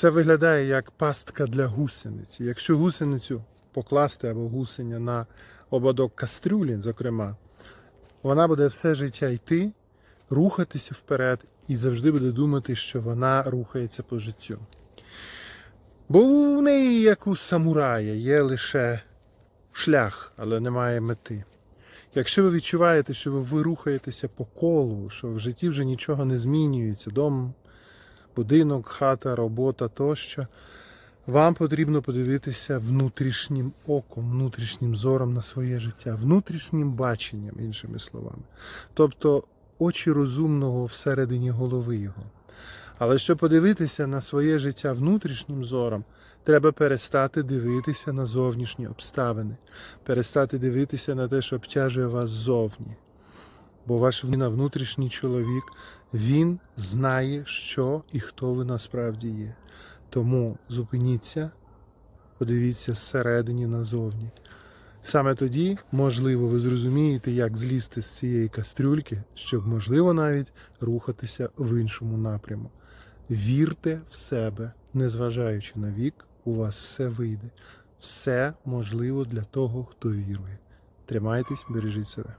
Це виглядає як пастка для гусениці. Якщо гусеницю покласти або гусеня на ободок кастрюлі, зокрема, вона буде все життя йти, рухатися вперед і завжди буде думати, що вона рухається по життю. Бо у неї, як у самурая, є лише шлях, але немає мети. Якщо ви відчуваєте, що ви рухаєтеся по колу, що в житті вже нічого не змінюється, дом, будинок, хата, робота тощо, вам потрібно подивитися внутрішнім оком, внутрішнім зором на своє життя, внутрішнім баченням, іншими словами. Тобто очі розумного всередині голови його. Але щоб подивитися на своє життя внутрішнім зором, треба перестати дивитися на зовнішні обставини, перестати дивитися на те, що обтяжує вас ззовні. Бо ваш внутрішній чоловік, він знає, що і хто ви насправді є. Тому зупиніться, подивіться зсередині назовні. Саме тоді, можливо, ви зрозумієте, як злізти з цієї кастрюльки, щоб, можливо, навіть рухатися в іншому напряму. Вірте в себе, незважаючи на вік, у вас все вийде. Все можливо для того, хто вірує. Тримайтесь, бережіть себе.